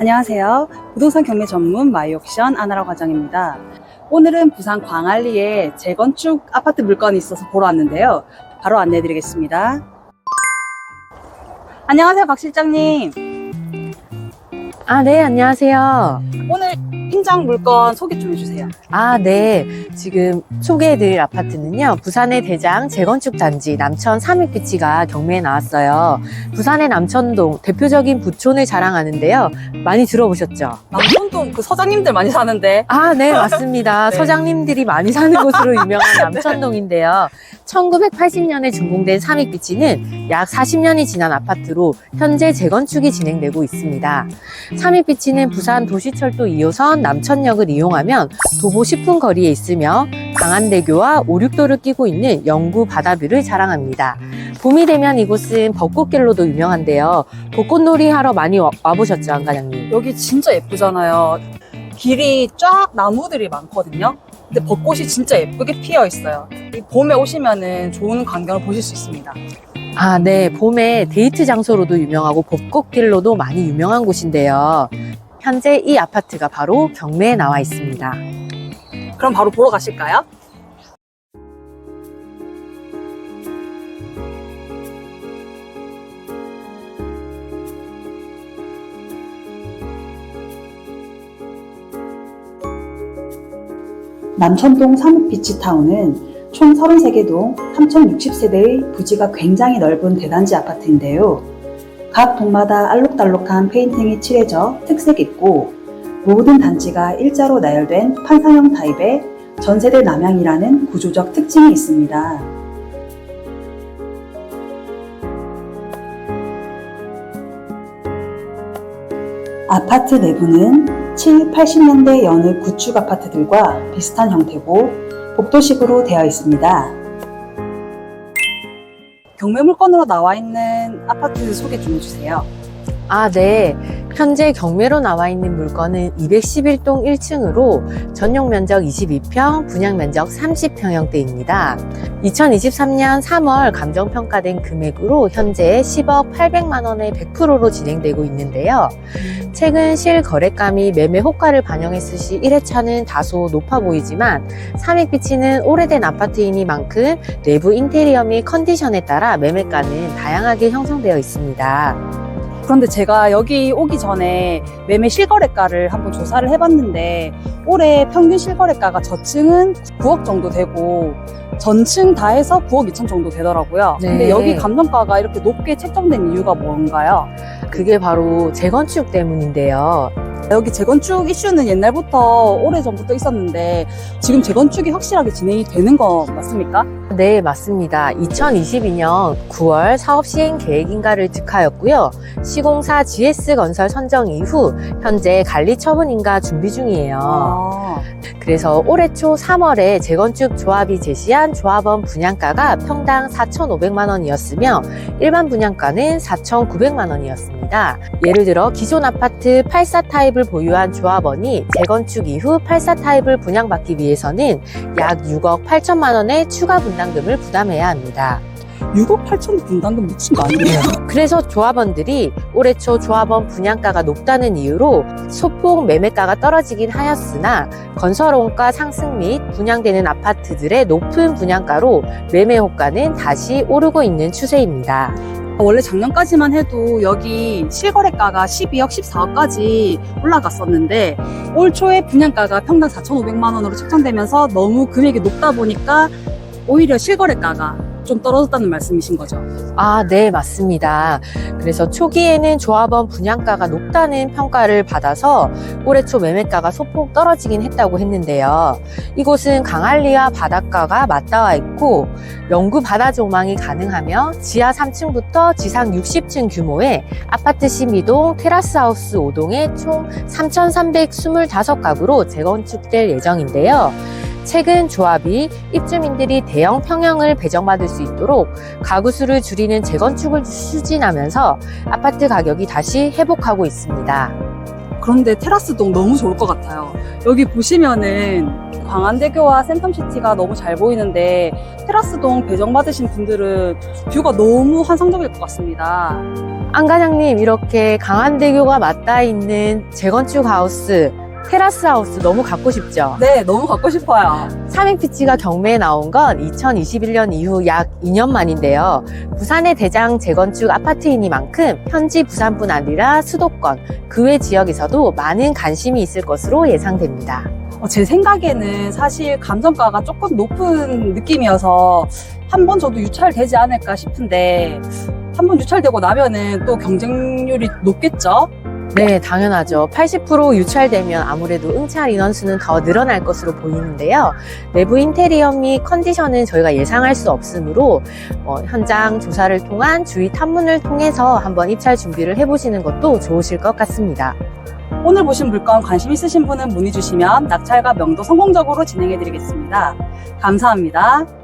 안녕하세요. 부동산 경매 전문 마이옥션 아나라 과장입니다. 오늘은 부산 광안리에 재건축 아파트 물건이 있어서 보러 왔는데요. 바로 안내해 드리겠습니다. 안녕하세요, 박 실장님. 아, 네, 안녕하세요. 오늘 현장 물건 소개 좀 해주세요. 아, 네. 지금 소개해드릴 아파트는요, 부산의 대장 재건축 단지 남천 삼익비치가 경매에 나왔어요. 부산의 남천동 대표적인 부촌을 자랑하는데요. 많이 들어보셨죠? 남천동 그 서장님들 많이 사는데 아, 네, 맞습니다. 네. 서장님들이 많이 사는 곳으로 유명한 남천동인데요. 1980년에 준공된 삼익비치는 약 40년이 지난 아파트로 현재 재건축이 진행되고 있습니다. 삼익비치는 부산 도시철도 2호선 남천역을 이용하면 도보 10분 거리에 있으며 강안대교와 오륙도를 끼고 있는 영구 바다뷰를 자랑합니다. 봄이 되면 이곳은 벚꽃길로도 유명한데요. 벚꽃놀이 하러 많이 와- 와보셨죠, 안 과장님? 여기 진짜 예쁘잖아요. 길이 쫙 나무들이 많거든요. 근데 벚꽃이 진짜 예쁘게 피어 있어요. 이 봄에 오시면은 좋은 광경을 보실 수 있습니다. 아, 네. 봄에 데이트 장소로도 유명하고 벚꽃길로도 많이 유명한 곳인데요. 현재 이 아파트가 바로 경매에 나와 있습니다. 그럼 바로 보러 가실까요? 남천동 사묵비치타운은 총 33개 동 3,060세대의 부지가 굉장히 넓은 대단지 아파트인데요. 각 동마다 알록달록한 페인팅이 칠해져 특색 있고 모든 단지가 일자로 나열된 판상형 타입의 전세대 남향이라는 구조적 특징이 있습니다. 아파트 내부는 7, 80년대 여느 구축 아파트들과 비슷한 형태고 복도식으로 되어 있습니다. 경매 물건으로 나와 있는 아파트 소개 좀 해주세요. 아, 네. 현재 경매로 나와 있는 물건은 211동 1층으로 전용 면적 22평, 분양 면적 30평형대입니다. 2023년 3월 감정평가된 금액으로 현재 10억 800만 원의 100%로 진행되고 있는데요. 최근 실거래감이 매매 호가를 반영했을 시 1회차는 다소 높아 보이지만 삼익비치는 오래된 아파트이니만큼 내부 인테리어 및 컨디션에 따라 매매가는 다양하게 형성되어 있습니다. 그런데 제가 여기 오기 전에 매매 실거래가를 한번 조사를 해봤는데 올해 평균 실거래가가 저층은 9억 정도 되고 전층 다 해서 9억 2천 정도 되더라고요. 네. 근데 여기 감정가가 이렇게 높게 책정된 이유가 뭔가요? 그게 바로 재건축 때문인데요. 여기 재건축 이슈는 옛날부터 오래전부터 있었는데 지금 재건축이 확실하게 진행이 되는 거 맞습니까? 네, 맞습니다. 2022년 9월 사업 시행 계획인가를 득하였고요. 시공사 GS건설 선정 이후 현재 관리 처분 인가 준비 중이에요. 아, 그래서 올해 초 3월에 재건축 조합이 제시한 조합원 분양가가 평당 4,500만 원이었으며 일반 분양가는 4,900만 원이었습니다. 예를 들어 기존 아파트 84 타입을 보유한 조합원이 재건축 이후 84 타입을 분양받기 위해서는 약 6억 8천만 원의 추가 분담금을 부담해야 합니다. 6억 8천 분담금 미친 거 아니에요? 그래서 조합원들이 올해 초 조합원 분양가가 높다는 이유로 소폭 매매가가 떨어지긴 하였으나 건설원가 상승 및 분양되는 아파트들의 높은 분양가로 매매 호가는 다시 오르고 있는 추세입니다. 원래 작년까지만 해도 여기 실거래가가 12억, 14억까지 올라갔었는데 올 초에 분양가가 평당 4,500만 원으로 책정되면서 너무 금액이 높다 보니까 오히려 실거래가가 좀 떨어졌다는 말씀이신 거죠. 아, 네, 맞습니다. 그래서 초기에는 조합원 분양가가 높다는 평가를 받아서 올해 초 매매가가 소폭 떨어지긴 했다고 했는데요. 이곳은 강한리와 바닷가가 맞닿아 있고 영구 바다 조망이 가능하며 지하 3층부터 지상 60층 규모의 아파트 12동 테라스 하우스 5동에 총 3,325가구로 재건축될 예정인데요. 최근 조합이 입주민들이 대형 평형을 배정받을 수 있도록 가구 수를 줄이는 재건축을 추진하면서 아파트 가격이 다시 회복하고 있습니다. 그런데 테라스동 너무 좋을 것 같아요. 여기 보시면은 광안대교와 센텀시티가 너무 잘 보이는데 테라스동 배정받으신 분들은 뷰가 너무 환상적일 것 같습니다. 안 과장님, 이렇게 강한대교가 맞닿아 있는 재건축 하우스, 테라스 하우스 너무 갖고 싶죠? 네, 너무 갖고 싶어요. 삼행피치가 경매에 나온 건 2021년 이후 약 2년 만인데요. 부산의 대장 재건축 아파트이니만큼 현지 부산뿐 아니라 수도권, 그 외 지역에서도 많은 관심이 있을 것으로 예상됩니다. 어, 제 생각에는 사실 감정가가 조금 높은 느낌이어서 한 번 저도 유찰되지 않을까 싶은데 한 번 유찰되고 나면은 또 경쟁률이 높겠죠? 네, 당연하죠. 80% 유찰되면 아무래도 응찰 인원수는 더 늘어날 것으로 보이는데요. 내부 인테리어 및 컨디션은 저희가 예상할 수 없으므로 어, 현장 조사를 통한 주의 탐문을 통해서 한번 입찰 준비를 해보시는 것도 좋으실 것 같습니다. 오늘 보신 물건 관심 있으신 분은 문의 주시면 낙찰과 명도 성공적으로 진행해 드리겠습니다. 감사합니다.